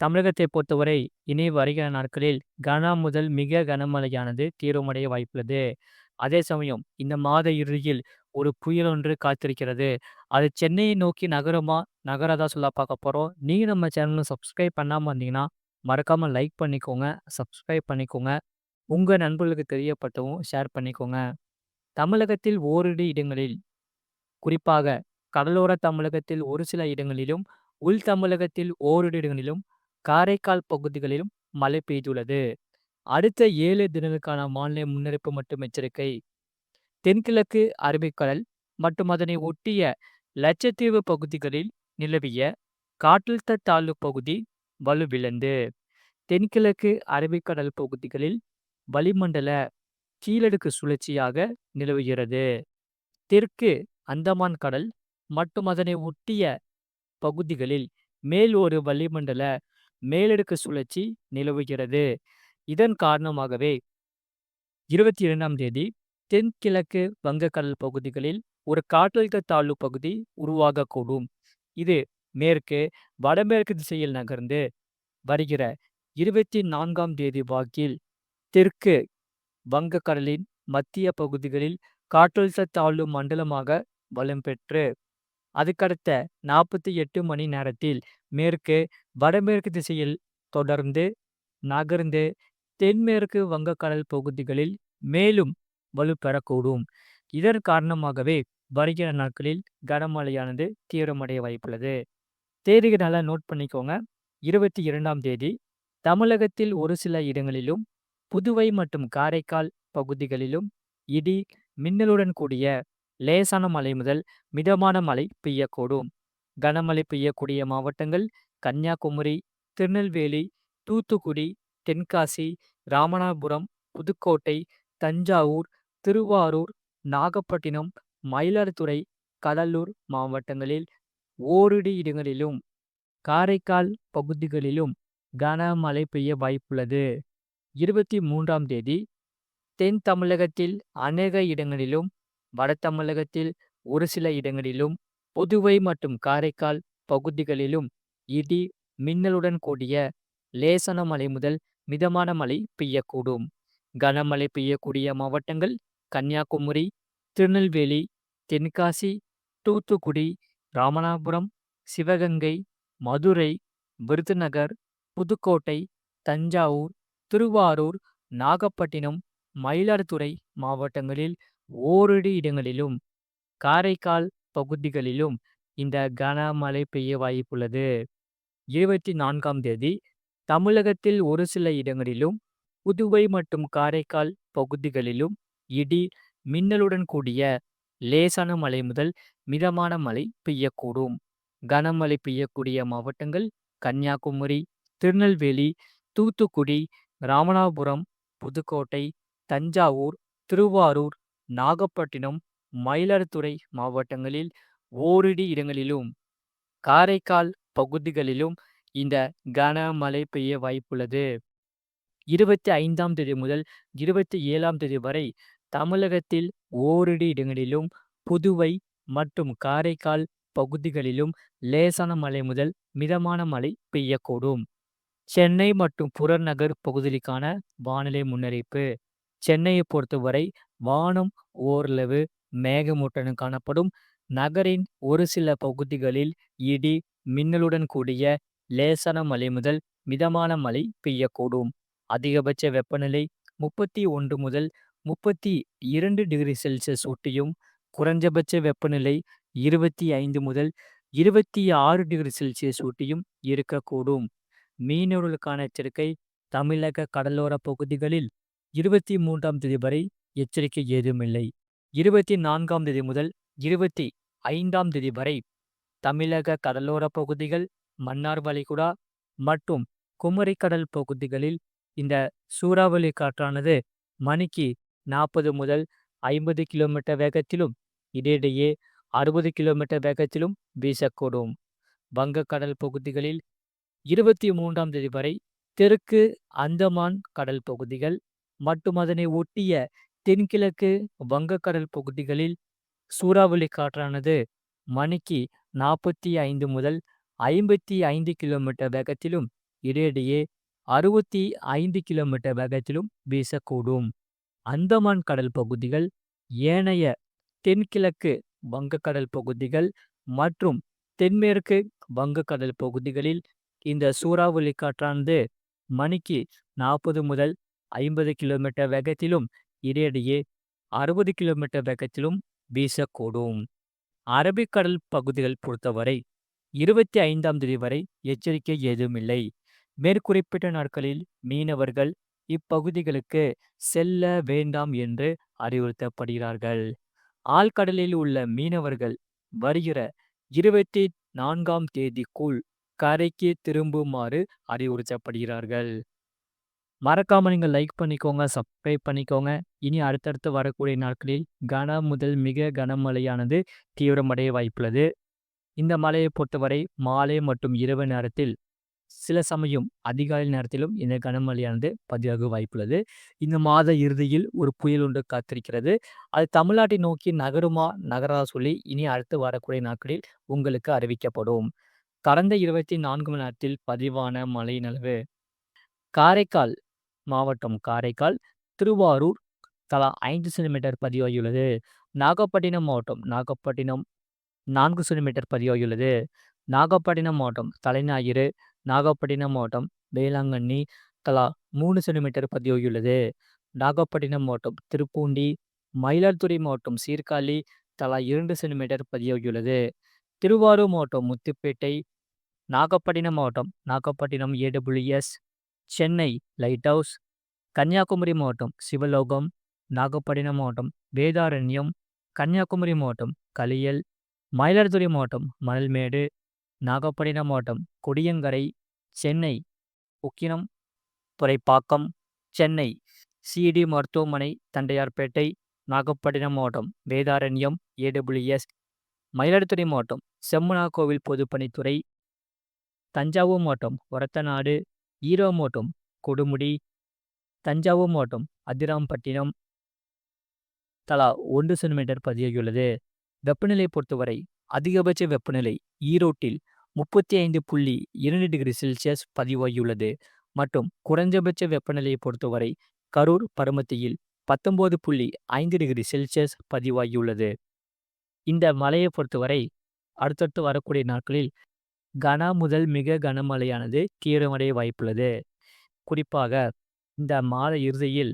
தமிழகத்தை பொறுத்தவரை இனி வருகிற நாட்களில் கன முதல் மிக கனமழையானது தீவிரமடைய வாய்ப்புள்ளது. அதே சமயம் இந்த மாத இறுதியில் ஒரு புயல் ஒன்று காத்திருக்கிறது. அது சென்னையை நோக்கி நகரமா நகராதா சொல்ல பார்க்க போறோம். நீங்க நம்ம சேனலும் சப்ஸ்கிரைப் பண்ணாம இருந்தீங்கன்னா, மறக்காம லைக் பண்ணிக்கோங்க, சப்ஸ்கிரைப் பண்ணிக்கோங்க. உங்க நண்பர்களுக்கு தெரியப்பட்டவும் ஷேர் பண்ணிக்கோங்க. தமிழகத்தில் ஓரிரு இடங்களில், குறிப்பாக கடலோர தமிழகத்தில் ஒரு சில இடங்களிலும், உள் தமிழகத்தில் ஓரிரு இடங்களிலும், காரைக்கால் பகுதிகளிலும் மழை பெய்துள்ளது. அடுத்த ஏழு தினங்களுக்கான வானிலை முன்னெடுப்பு மற்றும் எச்சரிக்கை. தென்கிழக்கு அரபிக்கடல் மற்றும் அதனை ஒட்டிய லட்சத்தீவு பகுதிகளில் நிலவிய காற்றழுத்த தாழ்வு பகுதி வலுவிழந்து, தென்கிழக்கு அரபிக்கடல் பகுதிகளில் வளிமண்டல கீழடுக்கு சுழற்சியாக நிலவுகிறது. தெற்கு அந்தமான் கடல் மற்றும் அதனை ஒட்டிய பகுதிகளில் மேல் ஒரு வளிமண்டல மேலடுக்கு சுழற்சி நிலவுகிறது. இதன் காரணமாகவே 22ஆம் தேதி தென்கிழக்கு வங்கக்கடல் பகுதிகளில் ஒரு காற்றழுத்த தாழ்வு பகுதி உருவாகக்கூடும். இது மேற்கு, வடமேற்கு திசையில் நகர்ந்து வருகிற 24ஆம் தேதி வாக்கில் தெற்கு வங்கக்கடலின் மத்திய பகுதிகளில் காற்றழுத்த தாழ்வு மண்டலமாக வலம் அதுக்கடுத்த நாற்பத்தி எட்டு மணி நேரத்தில் மேற்கு, வடமேற்கு திசையில் தொடர்ந்து நகர்ந்து தென்மேற்கு வங்கக்கடல் பகுதிகளில் மேலும் வலுப்பெறக்கூடும். இதன் காரணமாகவே வருகிற நாட்களில் கனமழையானது தீவிரமடைய வாய்ப்புள்ளது. தேதிய நல்லா நோட் பண்ணிக்கோங்க. 22ஆம் தேதி தமிழகத்தில் ஒரு சில இடங்களிலும், புதுவை மற்றும் காரைக்கால் பகுதிகளிலும் இடி, மின்னலுடன் கூடிய லேசான மழை முதல் மிதமான மழை பெய்யக்கூடும். கனமழை பெய்யக்கூடிய மாவட்டங்கள் கன்னியாகுமரி, திருநெல்வேலி, தூத்துக்குடி, தென்காசி, ராமநாதபுரம், புதுக்கோட்டை, தஞ்சாவூர், திருவாரூர், நாகப்பட்டினம், மயிலாடுதுறை, கடலூர் மாவட்டங்களில் ஓரிரு இடங்களிலும், காரைக்கால் பகுதிகளிலும் கனமழை பெய்ய வாய்ப்புள்ளது. 23ஆம் தேதி தென் தமிழகத்தில் அநேக இடங்களிலும், வட தமிழகத்தில் ஒரு சில இடங்களிலும், புதுவை மற்றும் காரைக்கால் பகுதிகளிலும் இடி, மின்னலுடன் கூடிய லேசன மழை முதல் மிதமான மழை பெய்யக்கூடும். கனமழை பெய்யக்கூடிய மாவட்டங்கள் கன்னியாகுமரி, திருநெல்வேலி, தென்காசி, தூத்துக்குடி, ராமநாதபுரம், சிவகங்கை, மதுரை, விருதுநகர், புதுக்கோட்டை, தஞ்சாவூர், திருவாரூர், நாகப்பட்டினம், மயிலாடுதுறை மாவட்டங்களில் ஓரிரு இடங்களிலும், காரைக்கால் பகுதிகளிலும் இந்த கனமழை பெய்ய வாய்ப்புள்ளது. 24ஆம் தேதி தமிழகத்தில் ஒரு சில இடங்களிலும், புதுவை மற்றும் காரைக்கால் பகுதிகளிலும் இடி, மின்னலுடன் கூடிய லேசான மழை முதல் மிதமான மழை பெய்யக்கூடும். கனமழை பெய்யக்கூடிய மாவட்டங்கள் கன்னியாகுமரி, திருநெல்வேலி, தூத்துக்குடி, ராமநாதபுரம், புதுக்கோட்டை, தஞ்சாவூர், திருவாரூர், நாகப்பட்டினம், மயிலாடுதுறை மாவட்டங்களில் ஓரிரு இடங்களிலும், காரைக்கால் பகுதிகளிலும் இந்த கனமழை பெய்ய வாய்ப்புள்ளது. 25ஆம் தேதி முதல் 27ஆம் தேதி வரை தமிழகத்தில் ஓரிரு இடங்களிலும், புதுவை மற்றும் காரைக்கால் பகுதிகளிலும் லேசான மழை முதல் மிதமான மழை பெய்யக்கூடும். சென்னை மற்றும் புறநகர் பகுதிகளுக்கான வானிலை முன்னறிவிப்பு. சென்னையை பொறுத்தவரை வானம் ஓரளவு மேகமூட்டனும் காணப்படும். நகரின் ஒரு சில பகுதிகளில் இடி, மின்னலுடன் கூடிய லேசான மழை முதல் மிதமான மழை பெய்யக்கூடும். அதிகபட்ச வெப்பநிலை 31 முதல் 32 டிகிரி செல்சியஸ் ஒட்டியும், குறைஞ்சபட்ச வெப்பநிலை 25 முதல் 26 டிகிரி செல்சியஸ் ஒட்டியும் இருக்கக்கூடும். மீனவர்களுக்கான எச்சரிக்கை தமிழக கடலோர பகுதிகளில் 23ஆம் தேதி வரை எச்சரிக்கை ஏதுமில்லை. 24ஆம் தேதி முதல் 25ஆம் தேதி வரை தமிழக கடலோர பகுதிகள், மன்னார் வளைகுடா மற்றும் குமரிக்கடல் பகுதிகளில் இந்த சூறாவளி காற்றானது மணிக்கு 40 முதல் 50 கிலோமீட்டர் வேகத்திலும், இடையிடையே 60 கிலோமீட்டர் வேகத்திலும் வீசக்கூடும். வங்கக்கடல் பகுதிகளில் 23ஆம் தேதி வரை தெற்கு அந்தமான் கடல் பகுதிகள் மற்றும் அதனை ஒட்டிய தென்கிழக்கு வங்கக்கடல் பகுதிகளில் சூறாவளி காற்றானது மணிக்கு 45 முதல் 55 கிலோமீட்டர் வேகத்திலும், இடையிடையே 65 கிலோமீட்டர் வேகத்திலும் வீசக்கூடும். அந்தமான் கடல் பகுதிகள், ஏனைய தென்கிழக்கு வங்கக்கடல் பகுதிகள் மற்றும் தென்மேற்கு வங்கக்கடல் பகுதிகளில் இந்த சூறாவளி காற்றானது மணிக்கு 40 முதல் 50 கிலோமீட்டர் வேகத்திலும், இடையிடையே 60 கிலோமீட்டர் வேகத்திலும் வீசக்கூடும். அரபிக்கடல் பகுதிகள் பொறுத்தவரை 25ஆம் தேதி வரை எச்சரிக்கை ஏதுமில்லை. மேற்குறிப்பிட்ட நாட்களில் மீனவர்கள் இப்பகுதிகளுக்கு செல்ல வேண்டாம் என்று அறிவுறுத்தப்படுகிறார்கள். ஆழ்கடலில் உள்ள மீனவர்கள் வருகிற 24ஆம் தேதிக்குள் கரைக்கு திரும்புமாறு அறிவுறுத்தப்படுகிறார்கள். மறக்காம நீங்க லைக் பண்ணிக்கோங்க, சப்ஸ்கிரைப் பண்ணிக்கோங்க. இனி அடுத்தடுத்து வரக்கூடிய நாட்களில் கன முதல் மிக கனமழையானது தீவிரமடைய வாய்ப்புள்ளது. இந்த மழையை பொறுத்தவரை மாலை மற்றும் இரவு நேரத்தில் சில சமயம் அதிகாலை நேரத்திலும் இந்த கனமழையானது பதிவாக வாய்ப்புள்ளது. இந்த மாத இறுதியில் ஒரு புயல் ஒன்று காத்திருக்கிறது. அது தமிழ்நாட்டை நோக்கி நகருமா, நகரா சொல்லி இனி அடுத்து வரக்கூடிய நாட்களில் உங்களுக்கு அறிவிக்கப்படும். கடந்த 24 மணி நேரத்தில் பதிவான மழையின் அளவு காரைக்கால் மாவட்டம் காரைக்கால், திருவாரூர் தலா ஐந்து சென்டிமீட்டர் பதிவாகியுள்ளது. நாகப்பட்டினம் மாவட்டம் நாகப்பட்டினம் நான்கு சென்டிமீட்டர் பதிவாகியுள்ளது. நாகப்பட்டினம் மாவட்டம் தலைஞாயிறு, நாகப்பட்டினம் மாவட்டம் வேளாங்கண்ணி தலா மூணு சென்டிமீட்டர் பதிவாகியுள்ளது. நாகப்பட்டினம் மாவட்டம் திருப்பூண்டி, மயிலாடுதுறை மாவட்டம் சீர்காழி தலா இரண்டு சென்டிமீட்டர் பதிவாகியுள்ளது. திருவாரூர் மாவட்டம் முத்துப்பேட்டை, நாகப்பட்டினம் மாவட்டம் Nagapattinam AWS, Chennai light house, Kanniyakumari மாவட்டம் சிவலோகம், நாகப்பட்டினம் மாவட்டம் வேதாரண்யம், கன்னியாகுமரி மாவட்டம் களியல், மயிலாடுதுறை மாவட்டம் மணல்மேடு, நாகப்பட்டினம் மாவட்டம் கொடியங்கரை, சென்னை உக்கினம் துறைப்பாக்கம், சென்னை சி.டி. மருத்துவமனை தண்டையார்பேட்டை, நாகப்பட்டினம் மாவட்டம் வேதாரண்யம் ஏடபிள்யூஎஸ், மயிலாடுதுறை மாவட்டம் செம்மனார்கோவில் பொதுப்பணித்துறை, தஞ்சாவூர் மாவட்டம் ஒரத்தநாடு, ஈரோ மாவட்டம் கொடுமுடி, தஞ்சாவூர் மாவட்டம் அதிராம்பட்டினம் தலா ஒன்று சென்டிமீட்டர் பதிவாகியுள்ளது. வெப்பநிலை பொறுத்தவரை அதிகபட்ச வெப்பநிலை ஈரோட்டில் 35.2 டிகிரி செல்சியஸ் பதிவாகியுள்ளது மற்றும் குறைந்தபட்ச வெப்பநிலையை பொறுத்தவரை கரூர், பரமத்தியில் 19.5 டிகிரி செல்சியஸ் பதிவாகியுள்ளது. இந்த மலையை பொறுத்தவரை அடுத்தடுத்து வரக்கூடிய நாட்களில் கன முதல் மிக கனமழையானது தீவிரமடைய வாய்ப்புள்ளது. குறிப்பாக இந்த மாத இறுதியில்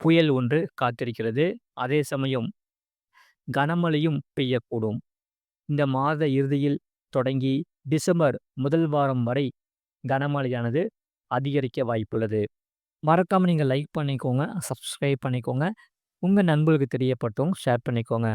புயல் ஒன்று காத்திருக்கிறது. அதே சமயம் கனமழையும் பெய்யக்கூடும். இந்த மாத இறுதியில் தொடங்கி டிசம்பர் முதல் வாரம் வரை கனமழையானது அதிகரிக்க வாய்ப்புள்ளது. மறக்காமல் நீங்கள் லைக் பண்ணிக்கோங்க, சப்ஸ்கிரைப் பண்ணிக்கோங்க. உங்கள் நண்பர்களுக்கு தெரியப்பட்டும் ஷேர் பண்ணிக்கோங்க.